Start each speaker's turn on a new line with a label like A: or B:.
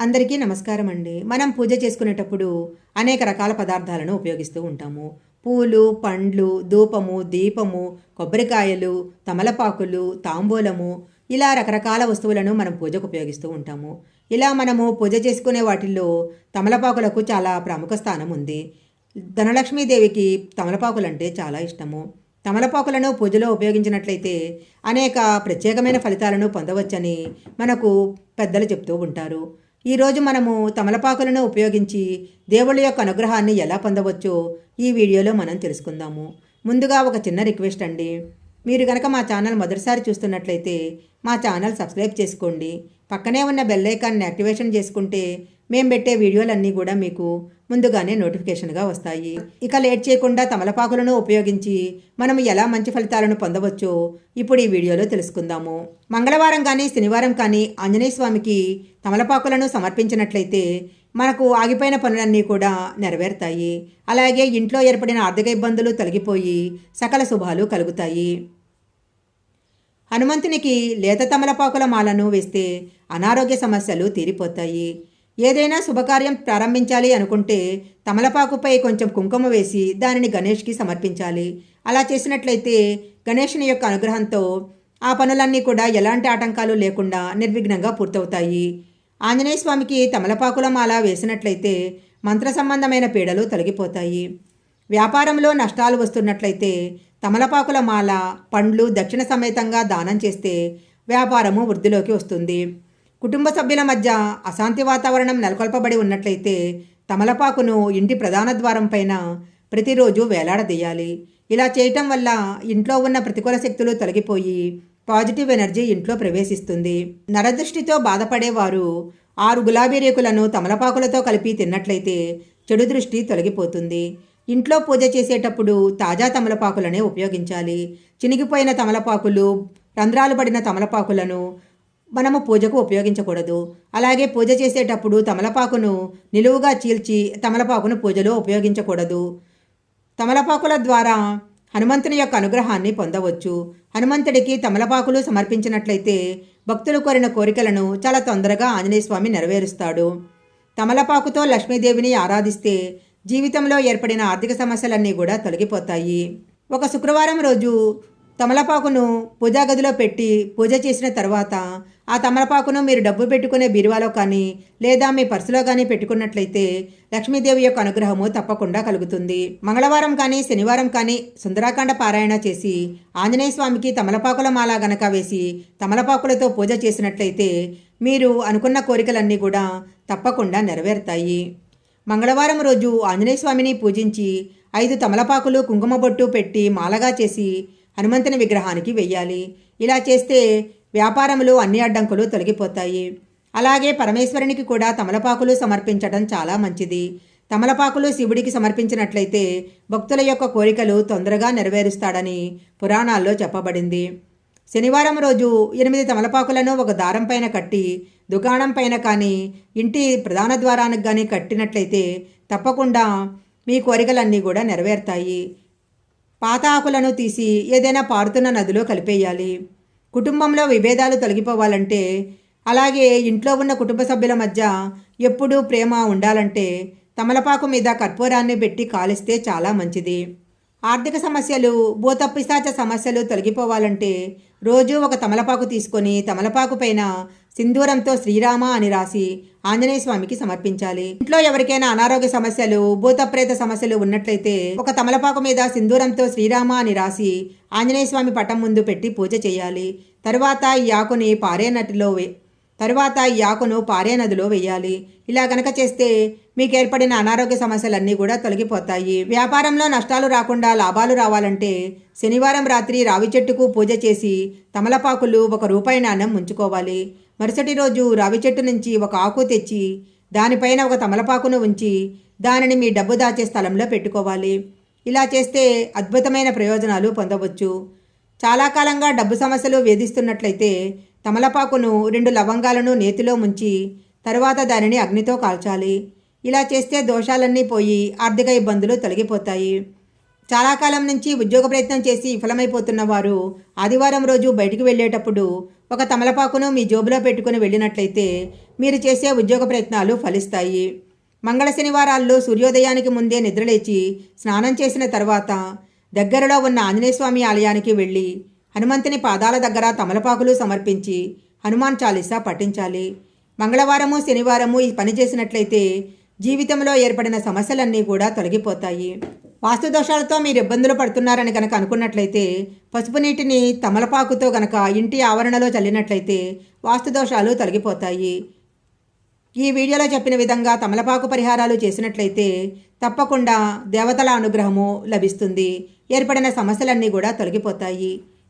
A: అందరికీ నమస్కారం అండి. మనం పూజ చేసుకునేటప్పుడు అనేక రకాల పదార్థాలను ఉపయోగిస్తూ ఉంటాము. పూలు పండ్లు ధూపము దీపము కొబ్బరికాయలు తమలపాకులు తాంబూలము ఇలా రకరకాల వస్తువులను మనం పూజకు ఉపయోగిస్తూ ఉంటాము. ఇలా మనము పూజ చేసుకునే వాటిల్లో తమలపాకులకు చాలా ప్రముఖ స్థానం ఉంది. ధనలక్ష్మీదేవికి తమలపాకులంటే చాలా ఇష్టము. తమలపాకులను పూజలో ఉపయోగించినట్లయితే అనేక ప్రత్యేకమైన ఫలితాలను పొందవచ్చని మనకు పెద్దలు చెప్తూ ఉంటారు. ఈరోజు మనము తమలపాకులను ఉపయోగించి దేవుళ్ళ యొక్క అనుగ్రహాన్ని ఎలా పొందవచ్చో ఈ వీడియోలో మనం తెలుసుకుందాము. ముందుగా ఒక చిన్న రిక్వెస్ట్ అండి. మీరు కనుక మా ఛానల్ మొదటిసారి చూస్తున్నట్లయితే మా ఛానల్ సబ్స్క్రైబ్ చేసుకోండి. పక్కనే ఉన్న బెల్ ఐకాన్ని యాక్టివేషన్ చేసుకుంటే మేము పెట్టే వీడియోలన్నీ కూడా మీకు ముందుగానే నోటిఫికేషన్గా వస్తాయి. ఇక లేట్ చేయకుండా తమలపాకులను ఉపయోగించి మనం ఎలా మంచి ఫలితాలను పొందవచ్చో ఇప్పుడు ఈ వీడియోలో తెలుసుకుందాము. మంగళవారం కానీ శనివారం కానీ ఆంజనేయ స్వామికి తమలపాకులను సమర్పించినట్లయితే మనకు ఆగిపోయిన పనులన్నీ కూడా నెరవేరుతాయి. అలాగే ఇంట్లో ఏర్పడిన ఆర్థిక ఇబ్బందులు తొలగిపోయి సకల శుభాలు కలుగుతాయి. హనుమంతునికి లేత తమలపాకుల మాలను వేస్తే అనారోగ్య సమస్యలు తీరిపోతాయి. ఏదైనా శుభకార్యం ప్రారంభించాలి అనుకుంటే తమలపాకుపై కొంచెం కుంకుమ వేసి దానిని గణేష్కి సమర్పించాలి. అలా చేసినట్లయితే గణేషుని యొక్క అనుగ్రహంతో ఆ పనులన్నీ కూడా ఎలాంటి ఆటంకాలు లేకుండా నిర్విఘ్నంగా పూర్తవుతాయి. ఆంజనేయ స్వామికి తమలపాకుల మాల వేసినట్లయితే మంత్ర సంబంధమైన పీడలు తొలగిపోతాయి. వ్యాపారంలో నష్టాలు వస్తున్నట్లయితే తమలపాకుల మాల పండ్లు దక్షిణ సమేతంగా దానం చేస్తే వ్యాపారము వృద్ధిలోకి వస్తుంది. కుటుంబ సభ్యుల మధ్య అశాంతి వాతావరణం నెలకొల్పబడి ఉన్నట్లయితే తమలపాకును ఇంటి ప్రధాన ద్వారం పైన ప్రతిరోజు వేలాడదీయాలి. ఇలా చేయటం వల్ల ఇంట్లో ఉన్న ప్రతికూల శక్తులు తొలగిపోయి పాజిటివ్ ఎనర్జీ ఇంట్లో ప్రవేశిస్తుంది. నరదృష్టితో బాధపడేవారు ఆరు గులాబీ రేకులను తమలపాకులతో కలిపి తిన్నట్లయితే చెడు దృష్టి తొలగిపోతుంది. ఇంట్లో పూజ చేసేటప్పుడు తాజా తమలపాకులనే ఉపయోగించాలి. చినిగిపోయిన తమలపాకులు రంధ్రాలు పడిన తమలపాకులను మనము పూజకు ఉపయోగించకూడదు. అలాగే పూజ చేసేటప్పుడు తమలపాకును నిలువుగా చీల్చి తమలపాకును పూజలో ఉపయోగించకూడదు. తమలపాకుల ద్వారా హనుమంతుని యొక్క అనుగ్రహాన్ని పొందవచ్చు. హనుమంతుడికి తమలపాకులు సమర్పించినట్లయితే భక్తులు కోరిన కోరికలను చాలా తొందరగా ఆంజనేయ స్వామి నెరవేరుస్తాడు. తమలపాకుతో లక్ష్మీదేవిని ఆరాధిస్తే జీవితంలో ఏర్పడిన ఆర్థిక సమస్యలన్నీ కూడా తొలగిపోతాయి. ఒక శుక్రవారం రోజు తమలపాకును పూజా గదిలో పెట్టి పూజ చేసిన తర్వాత ఆ తమలపాకును మీరు డబ్బు పెట్టుకునే బీరువాలో కానీ లేదా మీ పర్సులో కానీ పెట్టుకున్నట్లయితే లక్ష్మీదేవి యొక్క అనుగ్రహము తప్పకుండా కలుగుతుంది. మంగళవారం కానీ శనివారం కానీ సుందరాకాండ పారాయణ చేసి ఆంజనేయ స్వామికి తమలపాకుల మాల గనక వేసి తమలపాకులతో పూజ చేసినట్లయితే మీరు అనుకున్న కోరికలన్నీ కూడా తప్పకుండా నెరవేరుతాయి. మంగళవారం రోజు ఆంజనేయస్వామిని పూజించి ఐదు తమలపాకులు కుంకుమ బొట్టు పెట్టి మాలగా చేసి హనుమంతుని విగ్రహానికి వెయ్యాలి. ఇలా చేస్తే వ్యాపారంలో అన్ని అడ్డంకులు తొలగిపోతాయి. అలాగే పరమేశ్వరునికి కూడా తమలపాకులు సమర్పించడం చాలా మంచిది. తమలపాకులు శివుడికి సమర్పించినట్లయితే భక్తుల యొక్క కోరికలు తొందరగా నెరవేరుస్తాడని పురాణాల్లో చెప్పబడింది. శనివారం రోజు ఎనిమిది తమలపాకులను ఒక దారం పైన కట్టి దుకాణం పైన కానీ ఇంటి ప్రధాన ద్వారానికి కానీ కట్టినట్లయితే తప్పకుండా మీ కోరికలన్నీ కూడా నెరవేరుతాయి. పాత ఆకులను తీసి ఏదైనా పారుతున్న నదిలో కలిపేయాలి. కుటుంబంలో విభేదాలు తొలగిపోవాలంటే అలాగే ఇంట్లో ఉన్న కుటుంబ సభ్యుల మధ్య ఎప్పుడూ ప్రేమ ఉండాలంటే తమలపాకు మీద కర్పూరాన్ని పెట్టి కాలిస్తే చాలా మంచిది. ఆర్థిక సమస్యలు భూతపిశాచ సమస్యలు తొలగిపోవాలంటే రోజు ఒక తమలపాకు తీసుకొని తమలపాకు పైన సింధూరంతో శ్రీరామ అని రాసి ఆంజనేయ స్వామికి సమర్పించాలి. ఇంట్లో ఎవరికైనా అనారోగ్య సమస్యలు భూతప్రేత సమస్యలు ఉన్నట్లయితే ఒక తమలపాకు మీద సింధూరంతో శ్రీరామ అని రాసి ఆంజనేయ స్వామి పటం ముందు పెట్టి పూజ చేయాలి. తరువాత ఈ ఆకుని పారే నటిలో తరువాత ఈ ఆకును పారే నదిలో వేయాలి. ఇలా గనక చేస్తే మీకు ఏర్పడిన అనారోగ్య సమస్యలన్నీ కూడా తొలగిపోతాయి. వ్యాపారంలో నష్టాలు రాకుండా లాభాలు రావాలంటే శనివారం రాత్రి రావి చెట్టుకు పూజ చేసి తమలపాకులు ఒక రూపాయి నాణ్యం ఉంచుకోవాలి. మరుసటి రోజు రావి చెట్టు నుంచి ఒక ఆకు తెచ్చి దానిపైన ఒక తమలపాకును ఉంచి దానిని మీ డబ్బు దాచే స్థలంలో పెట్టుకోవాలి. ఇలా చేస్తే అద్భుతమైన ప్రయోజనాలు పొందవచ్చు. చాలా కాలంగా డబ్బు సమస్యలు వేధిస్తున్నట్లయితే తమలపాకును రెండు లవంగాలను నేతిలో ముంచి తరువాత దానిని అగ్నితో కాల్చాలి. ఇలా చేస్తే దోషాలన్నీ పోయి ఆర్థిక ఇబ్బందులు తొలగిపోతాయి. చాలా కాలం నుంచి ఉద్యోగ ప్రయత్నం చేసి విఫలమైపోతున్న వారు ఆదివారం రోజు బయటికి వెళ్ళేటప్పుడు ఒక తమలపాకును మీ జోబులో పెట్టుకుని వెళ్ళినట్లయితే మీరు చేసే ఉద్యోగ ప్రయత్నాలు ఫలిస్తాయి. మంగళ శనివారాల్లో సూర్యోదయానికి ముందే నిద్రలేచి స్నానం చేసిన తర్వాత దగ్గరలో ఉన్న ఆంజనేయస్వామి ఆలయానికి వెళ్ళి హనుమంతుని పాదాల దగ్గర తమలపాకులు సమర్పించి హనుమాన్ చాలీసా పఠించాలి. మంగళవారము శనివారము ఈ పని చేసినట్లయితే జీవితంలో ఏర్పడిన సమస్యలన్నీ కూడా తొలగిపోతాయి. వాస్తు దోషాలతో మీరు ఇబ్బందులు పడుతున్నారని కనుక అనుకున్నట్లయితే పసుపు నీటిని తమలపాకుతో గనక ఇంటి ఆవరణలో చల్లినట్లయితే వాస్తు దోషాలు తొలగిపోతాయి. ఈ వీడియోలో చెప్పిన విధంగా తమలపాకు పరిహారాలు చేసినట్లయితే తప్పకుండా దేవతల అనుగ్రహము లభిస్తుంది. ఏర్పడిన సమస్యలన్నీ కూడా తొలగిపోతాయి.